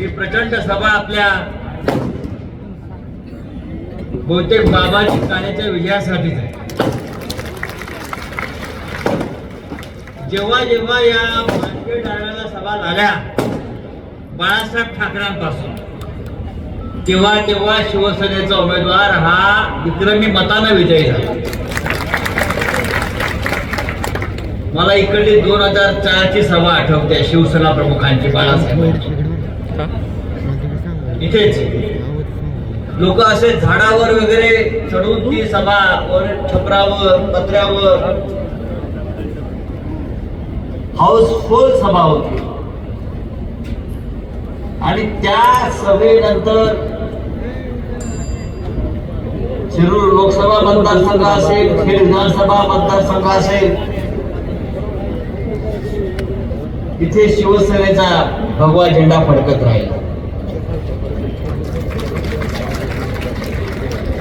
ही प्रचंड सभा आपल्या बहुतेक बाबाजी काण्याच्या विजयासाठीच आहे. जेव्हा जेव्हा या मानखेड डाव्याला सभा झाल्या बाळासाहेब ठाकरेंपासून तेव्हा तेव्हा शिवसेनेचा उमेदवार हा विक्रमी मतानं विजयी झाला. मला इकडली दोन हजार चारची सभा आठवते शिवसेना प्रमुखांची बाळासाहेब इथेच लोक असे झाडावर वगैरे चढून ती सभा छपरावर पत्र्यावर. हाऊसफुल सभा होती. आणि त्या सभेनंतर शिरूर लोकसभा मतदारसंघ असेल खेड विधानसभा मतदारसंघ असेल इथे शिवसेनेचा भगवा झेंडा फडकत राहील.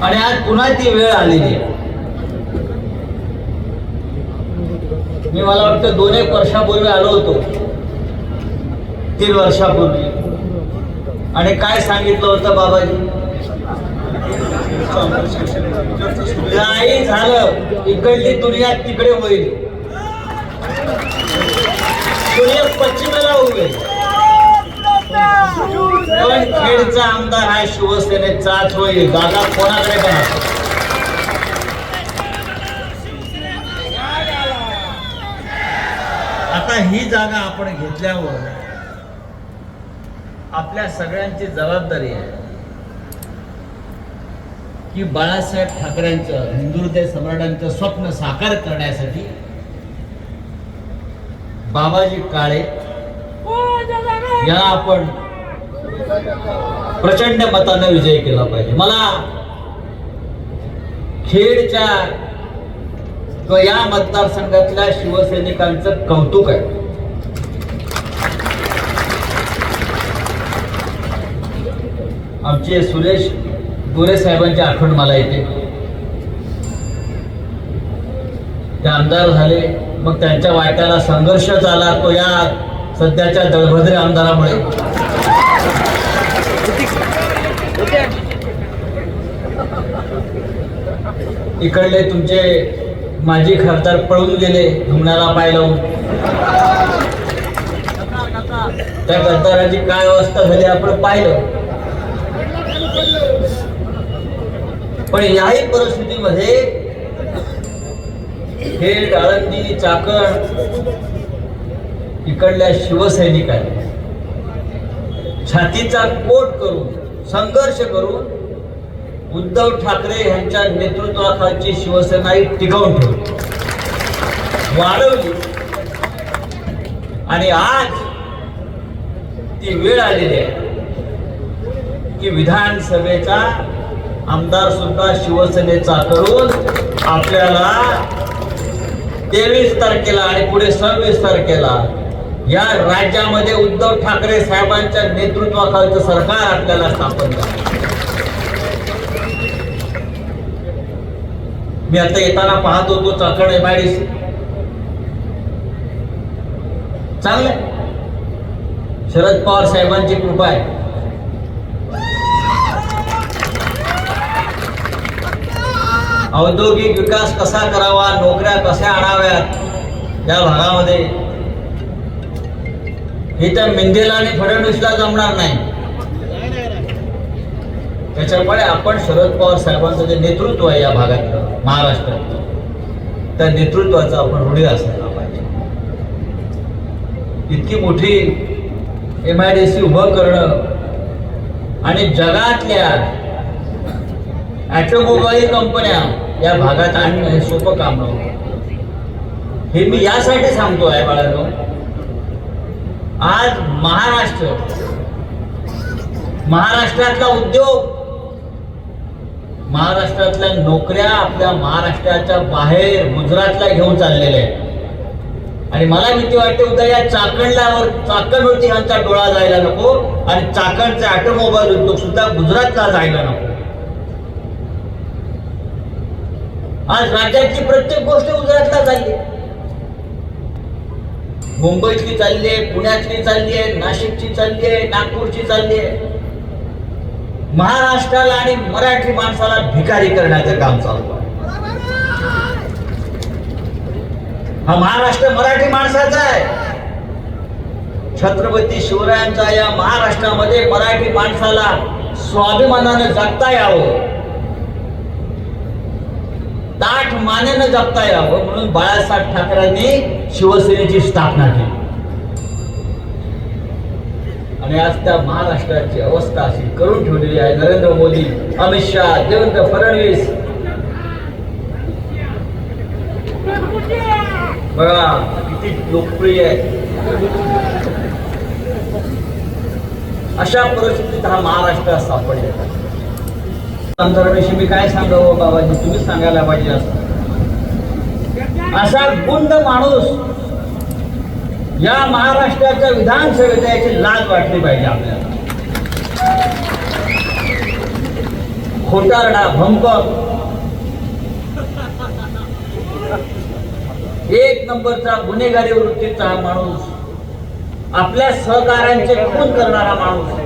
आणि आज पुन्हा ती वेळ आलेली आहे. मी मला वाटतं दोन एक वर्षापूर्वी आलो होतो. तीन वर्षापूर्वी. आणि काय सांगितलं होतं बाबाजी? नाही झालं. इकडली दुनिया तिकडे होईल. दुनिया पश्चिमेला होईल पण खेडचा आमदार हा शिवसेनेचाच होईल जागा कोणाकडे पण असो. आता ही जागा आपण घेतल्यावर आपल्या सगळ्यांची जबाबदारी आहे की बाळासाहेब ठाकरेंचं हिंदू हृदय सम्राटांचं स्वप्न साकार करण्यासाठी बाबाजी काळे याला आपण प्रचंड मतानं विजय केला पाहिजे. मला खेडच्या या मतदारसंघातल्या शिवसैनिकांचं कौतुक आहे. आमचे सुरेश गोरे साहेबांची आठवण मला येते. ते आमदार झाले मग त्यांच्या वाट्याला संघर्ष झाला तो या सध्याच्या दळभद्रे आमदारामुळे. इकडले तुमचे माजी खासदार पळून गेले धुमण्याला पाय लावून. त्या गद्दाराची काय अवस्था झाली आपण पाहिलं. पण याही परिस्थितीमध्ये हे डाळंदी चाकण इकडल्या शिवसैनिकांनी छातीचा कोट करून संघर्ष करून उद्धव ठाकरे यांच्या नेतृत्वाखालची शिवसेना ही टिकवून ठेवली. वाढवली. आणि आज ती वेळ आलेली आहे की विधानसभेचा आमदार सुद्धा शिवसेनेचा करून आपल्याला तेवीस तारखेला आणि पुढे सव्वीस तारखेला या राज्यामध्ये उद्धव ठाकरे साहेबांच्या नेतृत्वाखालचं सरकार आपल्याला स्थापन करा मी आता येताना पाहत होतो चाकण एमआयडीसी चांगलं शरद पवार साहेबांची कृपा आहे. औद्योगिक विकास कसा करावा नोकऱ्या कशा आणाव्यात या भागामध्ये. हे त्या मेंदेला आणि फडणवीसला जमणार नाही. त्याच्यामुळे आपण शरद पवार साहेबांचं जे नेतृत्व आहे या भागातलं महाराष्ट्रात त्या नेतृत्वाचा आपण ऋणी असायला पाहिजे. इतकी मोठी एम आय डी सी उभं करणं आणि जगातल्या ॲटोमोबाईल कंपन्या या भागात आणणं हे सोपं काम नव्हतं. हे मी यासाठी सांगतो आहे बाळांनो. आज महाराष्ट्र महाराष्ट्रातला उद्योग महाराष्ट्रातल्या नोकऱ्या आपल्या महाराष्ट्राच्या बाहेर गुजरातला घेऊन चाललेल्या आहेत. आणि मला भीती वाटते उद्या या चाकणलावर चाकणवरती यांचा डोळा जायला नको. आणि चाकणचे ऑटोमोबाईल उद्योग सुद्धा गुजरातला जायला नको. आज राज्याची प्रत्येक गोष्ट गुजरातला चालली. मुंबईतली चालली आहे पुण्यातली चालली आहे नाशिकची चालली आहे नागपूरची चालली आहे. महाराष्ट्राला आणि मराठी माणसाला भिकारी करण्याचं काम चालू आहे. हा महाराष्ट्र मराठी माणसाचा आहे. छत्रपती शिवरायांचा या महाराष्ट्रामध्ये मराठी माणसाला स्वाभिमानाने जगता यावं ताठ मानेनं जगता यावं म्हणून बाळासाहेब ठाकरेंनी शिवसेनेची स्थापना केली. आणि आज त्या महाराष्ट्राची अवस्था अशी करून ठेवलेली आहे नरेंद्र मोदी अमित शहा देवेंद्र फडणवीस. बघा किती लोकप्रिय आहे. अशा परिस्थितीत हा महाराष्ट्र सापडलेला आहे. मी काय सांगावं बाबाजी? तुम्ही सांगायला पाहिजे असं. असा गुंड माणूस या महाराष्ट्राच्या विधानसभेत याची लाज वाटली पाहिजे आपल्याला. खोटारडा भंक एक नंबरचा गुन्हेगारी वृत्तीचा हा माणूस आपल्या सहकार्यांचे खून करणारा माणूस.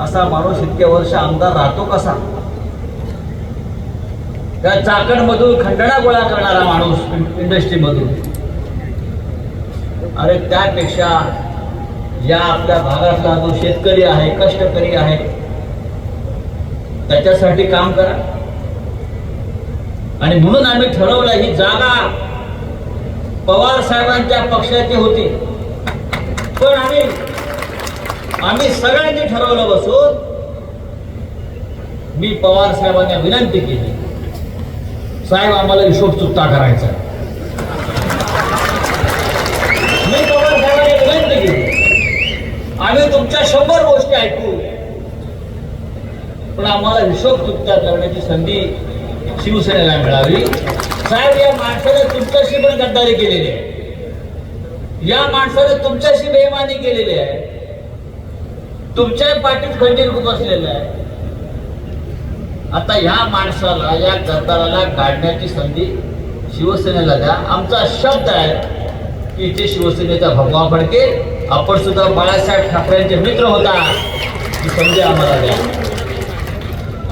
असा माणूस इतके वर्ष आमदार राहतो कसा? त्या चाकण मधून खंडणा गोळा करणारा माणूस इंडस्ट्री मधून अरे त्यापेक्षा या आपल्या भागातला जो शेतकरी आहे कष्टकरी आहे त्याच्यासाठी काम करा. आणि म्हणून आम्ही ठरवलं ही जागा पवार साहेबांच्या पक्षाची होती. पण आम्ही आम्ही सगळ्यांनी ठरवलं बसून मी पवार साहेबांना विनंती केली. साहेब आम्हाला हिशोब चुकता करायचा. मी पवार साहेबांना विनंती केली. आम्ही तुमच्या शंभर गोष्टी ऐकू. पण आम्हाला हिशोब चुकता करण्याची संधी शिवसेनेला मिळावी. साहेब या माणसाने तुमच्याशी पण गद्दारी केलेली आहे. या माणसाने तुमच्याशी बेमानी केलेली आहे. तुमच्या पाठीत खंडीर खूप असलेलं आहे. आता ह्या माणसाला या गद्दाराला काढण्याची संधी शिवसेनेला द्या. आमचा शब्द आहे की इथे शिवसेनेचा भगवा फडके आपण सुद्धा बाळासाहेब ठाकरेंचे मित्र होता. ही संधी आम्हाला द्या.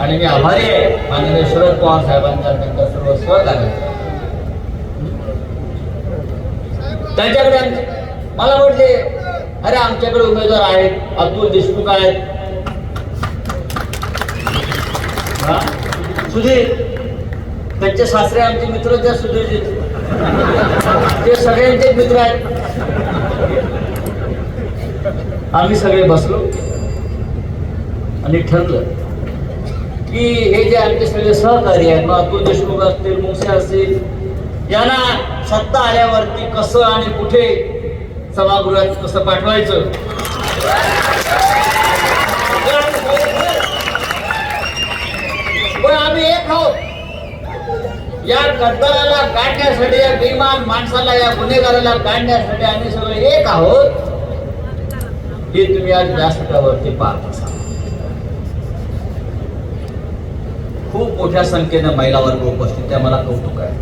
आणि मी आभारी आहे. माननीय शरद पवार साहेबांचा त्यांचा सर्व सहकार्य. त्यांच्याकडे मला म्हटले अरे आमच्याकडे उमेदवार आहेत अतुल देशमुख आहेत. हा? सुधीर त्यांचे सासरे आमचे मित्र त्या सुधीरजी. ते सगळ्यांचे मित्र आहेत. आम्ही सगळे बसलो. आणि ठरलं की हे जे आमचे सगळे सहकारी आहेत मग अतुल देशमुख असतील मुंगसे असतील यांना सत्ता आल्यावरती कसं आणि कुठे सभागृहात कसं पाठवायचं? पण आम्ही एक आहोत. या गद्दाराला काढण्यासाठी या बेमान माणसाला या गुन्हेगाराला काढण्यासाठी आम्ही सगळे एक आहोत. हे तुम्ही आज व्यासपीठावरती पाहत असाल. खूप मोठ्या संख्येनं महिला वर्ग उपस्थित त्या मला कौतुक आहे.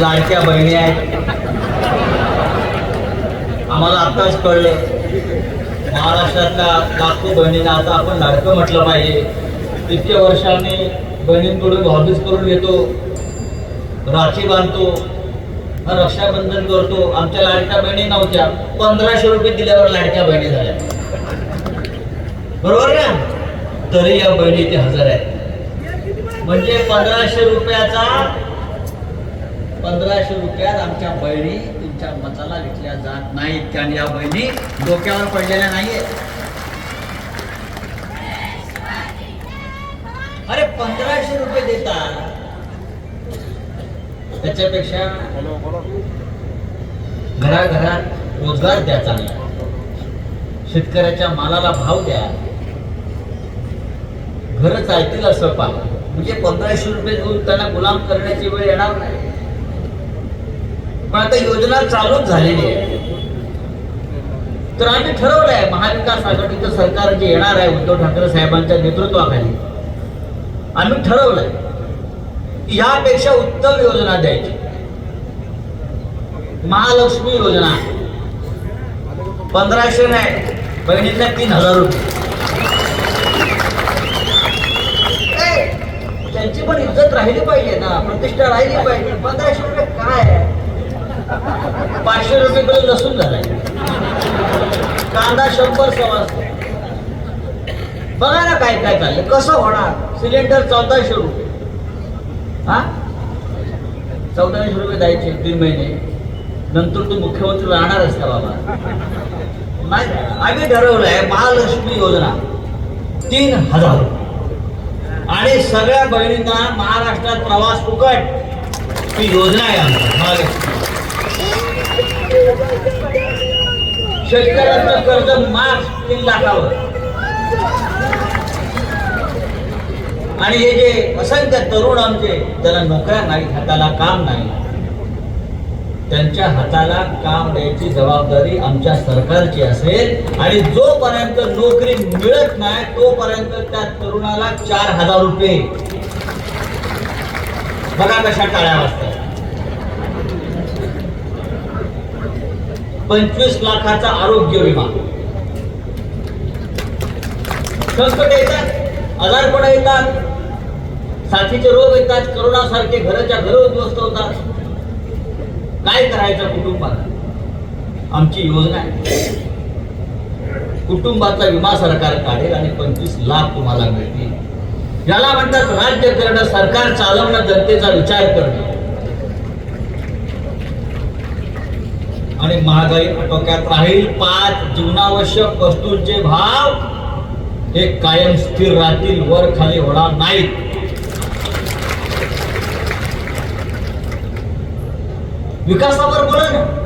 लाडक्या बहिणी आहेत. आम्हाला आताच कळलं. महाराष्ट्रातल्या लाखो बहिणींना आता आपण लाडकं म्हटलं पाहिजे. इतके वर्ष आम्ही बहिणींकडून हॉबीज करून घेतो राखी बांधतो रक्षाबंधन करतो. आमच्या लाडक्या बहिणी नव्हत्या पंधराशे रुपये दिल्यावर लाडक्या बहिणी झाल्या. बरोबर ना तरी या बहिणी ते हजर आहेत. म्हणजे पंधराशे रुपयाचा पंधराशे रुपयात आमच्या बहिणी तुमच्या मताला विकल्या जात नाहीत. कारण या बहिणी डोक्यावर पडलेल्या नाहीये अरे पंधराशे रुपये देतात. त्याच्यापेक्षा घराघरात रोजगार द्या चांगला. शेतकऱ्याच्या मालाला भाव द्या. घर चालतील असं पाहा. म्हणजे पंधराशे रुपये देऊन त्यांना गुलाम करण्याची वेळ येणार नाही. पण आता योजना चालूच झालेली आहे. तर आम्ही ठरवलंय महाविकास आघाडीचं सरकार जे येणार आहे उद्धव ठाकरे साहेबांच्या नेतृत्वाखाली. आम्ही ठरवलंय यापेक्षा उत्तम योजना द्यायची. महालक्ष्मी योजना. पंधराशे नाही बहिणीतल्या तीन हजार रुपये. त्यांची पण इज्जत राहिली पाहिजे ना प्रतिष्ठा राहिली पाहिजे. पंधराशे रुपये काय? आहे? पाचशे रुपये किलो लसूण झालाय. कांदा शंभर सवास बघा ना काय काय चाललंय. कसं होणार? सिलेंडर चौदाशे रुपये. हा? चौदाशे रुपये द्यायचे तीन महिने. नंतर तू मुख्यमंत्री राहणारच का बाबा? नाही. आम्ही ठरवलंय महालक्ष्मी योजना. तीन हजार आणि सगळ्या बहिणींना महाराष्ट्रात प्रवास फुकट. ही योजना आहे आमची. महालक्ष्मी. शेतकऱ्यांचं कर्ज मार्च तीन लाखावर. आणि हे जे असंख्य तरुण आमचे ज्याला नोकऱ्या नाही हाताला काम नाही. त्यांच्या हाताला काम द्यायची जबाबदारी आमच्या सरकारची असेल आणि जोपर्यंत नोकरी मिळत नाही तोपर्यंत त्या तरुणाला चार हजार रुपये. बघा कशा टाळ्या वाजतात. पंचवीस लाखाचा आरोग्य विमा. संकट येतात आजारपण येतात साथीचे रोग येतात करोना सारखे घराच्या घर उद्ध्वस्त होतात. काय करायचं कुटुंबात आमची योजना आहे. कुटुंबाचा विमा सरकार काढेल आणि पंचवीस लाख तुम्हाला मिळतील. याला म्हणतात राज्य करणं सरकार चालवणं जनतेचा विचार करणं. आणि महागाई आटोक्यात राहील. पाच जीवनावश्यक वस्तूंचे भाव हे कायम स्थिर राहतील वर खाली होणार नाहीत. विकासावर बोला ना.